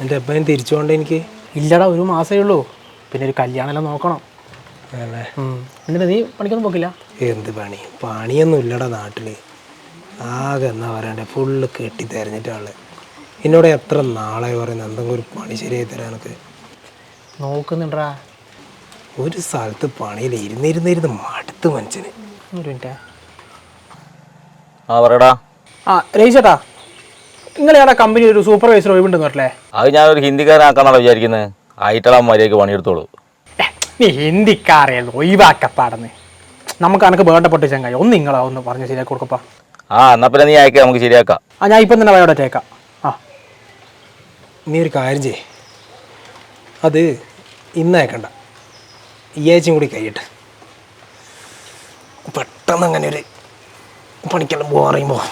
എന്റെ അപ്പൻ തിരിച്ചു കൊണ്ട് എനിക്ക്? ഇല്ലടാ ഒരു മാസമേ ഉള്ളൂ. പിന്നെ ഒരു കല്യാണമെല്ലാം നോക്കണം. അല്ലേ എന്നിട്ട് നീ പണിക്കൊന്നും പോക്കില്ല? എന്ത് പണി? പണിയൊന്നും ഇല്ലടാ നാട്ടിൽ ആകെ എന്നാ പറയണ്ടേ ഫുള്ള് കെട്ടി തെരഞ്ഞിട്ടാൾ എന്നോട് എത്ര നാളായി പറയുന്നത് എന്തെങ്കിലും ഒരു പണി ശരിയായി തരാനൊക്കെ എനിക്ക് നോക്കുന്നുണ്ടാ. ഒരു സ്ഥലത്ത് പണിയിൽ ഇരുന്നിരുന്നിരുന്ന് മടുത്ത് മനുഷ്യന്. ഒരു മിനിറ്റ്. ആ പറയടാ. ആ നിങ്ങളേടാ കമ്പനി ഒരു സൂപ്പർവൈസർ ഒഴിവുണ്ടെന്ന് അത് ഞാൻ ഒരു ഹിന്ദിക്കാരനാക്കാന്നാണ് വിചാരിക്കുന്നത് ആയിട്ടുള്ള മര്യാദയ്ക്ക് പണിയെടുത്തോളൂ നീ ഹിന്ദിക്കാറിയല്ലോ ഒഴിവാക്കപ്പാടെന്ന്. നമുക്ക് അനക്ക് വേണ്ടപ്പെട്ട ചങ്ങായി. ഒന്ന് നിങ്ങളാ ഒന്ന് പറഞ്ഞ് ശരിയാക്കി കൊടുക്കപ്പാ. ആ എന്നാ പിന്നെ നീ അയക്കാം നമുക്ക് ശരിയാക്കാം. ആ ഞാൻ ഇപ്പം തന്നെ വയോടെ ചേക്കാം ആ. നീ ഒരു കാര്യം ചെയ്യേ. അത് ഇന്ന് അയക്കണ്ട. ഈ ആഴ്ചയും കൂടി കഴിയട്ടെ. പെട്ടെന്ന് അങ്ങനെ ഒരു പണിക്കെല്ലാം പോകാൻ പറയുമ്പോൾ